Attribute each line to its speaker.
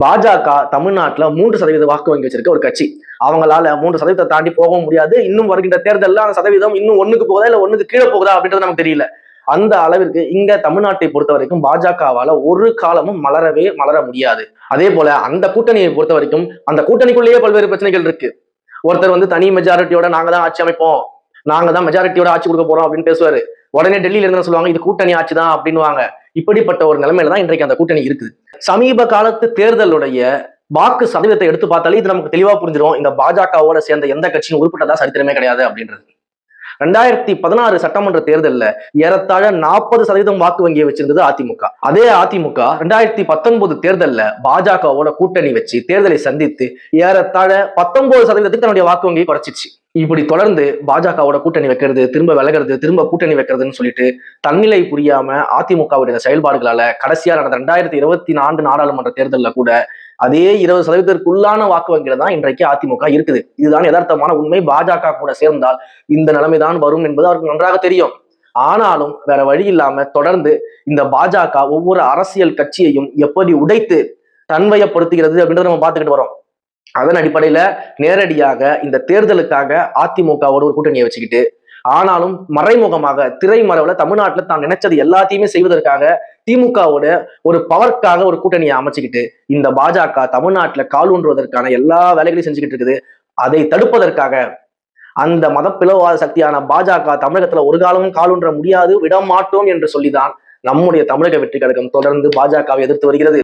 Speaker 1: பாஜக தமிழ்நாட்டுல மூன்று சதவீத வாக்கு வங்கி வச்சிருக்க ஒரு கட்சி. அவங்களால மூன்று சதவீதத்தை தாண்டி போகவும் முடியாது. இன்னும் வருகின்ற தேர்தலில் அந்த சதவீதம் இன்னும் ஒண்ணுக்கு போகுதா இல்ல ஒண்ணுக்கு கீழே போகுதா அப்படின்றது நமக்கு தெரியல. அந்த அளவிற்கு இங்க தமிழ்நாட்டை பொறுத்த வரைக்கும் பாஜகவால ஒரு காலமும் மலரவே மலர முடியாது. அதே போல அந்த கூட்டணியை பொறுத்த வரைக்கும் அந்த கூட்டணிக்குள்ளேயே பல்வேறு பிரச்சனைகள் இருக்கு. ஒருத்தர் வந்து தனி மெஜாரிட்டியோட நாங்க தான் ஆட்சி அமைப்போம். நாங்க தான் மெஜாரிட்டியோட ஆட்சி கொடுக்க போறோம் அப்படின்னு பேசுவாரு. உடனே டெல்லியில இருந்து சொல்லுவாங்க இது கூட்டணி ஆட்சி தான் அப்படின்னுவாங்க. இப்படிப்பட்ட ஒரு நிலைமையில தான் இன்றைக்கு அந்த கூட்டணி இருக்குது. சமீப காலத்து தேர்தலுடைய வாக்கு சதவீதத்தை எடுத்து பார்த்தாலே இது நமக்கு தெளிவா புரிஞ்சிடும் இந்த பாஜகவோட சேர்ந்த எந்த கட்சியும் உருப்பட்டதா சரித்திரமே கிடையாது அப்படின்றது. ரெண்டாயிரத்தி பதினாறு சட்டமன்ற தேர்தலில் ஏறத்தாழ நாற்பது சதவீதம் வாக்கு வங்கியை வச்சிருந்தது அதிமுக. அதே அதிமுக ரெண்டாயிரத்தி பத்தொன்பது தேர்தல்ல பாஜகவோட கூட்டணி வச்சு தேர்தலை சந்தித்து ஏறத்தாழ பத்தொன்பது சதவீதத்துக்கு தன்னுடைய வாக்கு வங்கியை குறைச்சிச்சு. இப்படி தொடர்ந்து பாஜகவோட கூட்டணி வைக்கிறது திரும்ப விலகிறது திரும்ப கூட்டணி வைக்கிறதுன்னு சொல்லிட்டு தன்னிலை புரியாம அதிமுகவுடைய செயல்பாடுகளால கடைசியா நடந்த ரெண்டாயிரத்தி இருபத்தி நான்கு நாடாளுமன்ற தேர்தலில் கூட அதே இருபது சதவீதத்திற்குள்ளான வாக்கு வங்கியில தான் இன்றைக்கு அதிமுக இருக்குது. இதுதான் யதார்த்தமான உண்மை. பாஜக கூட சேர்ந்தால் இந்த நிலைமைதான் வரும் என்பது அவருக்கு நன்றாக தெரியும். ஆனாலும் வேற வழி இல்லாம தொடர்ந்து இந்த பாஜக ஒவ்வொரு அரசியல் கட்சியையும் எப்படி உடைத்து தன்வயப்படுத்துகிறது அப்படின்றத நம்ம பார்த்துக்கிட்டு வரோம். அதன் அடிப்படையில நேரடியாக இந்த தேர்தலுக்காக அதிமுகவோட ஒரு கூட்டணியை வச்சுக்கிட்டு ஆனாலும் மறைமுகமாக திரைமறைவுல தமிழ்நாட்டுல தான் நினைச்சது எல்லாத்தையுமே செய்வதற்காக திமுகவோட ஒரு பவர்க்காக ஒரு கூட்டணியை அமைச்சுக்கிட்டு இந்த பாஜக தமிழ்நாட்டுல கால் ஊன்றுவதற்கான எல்லா வேலைகளையும் செஞ்சுக்கிட்டு இருக்குது. அதை தடுப்பதற்காக அந்த மத பிளவாத சக்தியான பாஜக தமிழகத்துல ஒரு காலமும் காலூன்ற முடியாது விட மாட்டோம் என்று சொல்லிதான் நம்முடைய தமிழக வெற்றி கழகம் தொடர்ந்து பாஜகவை எதிர்த்து வருகிறது.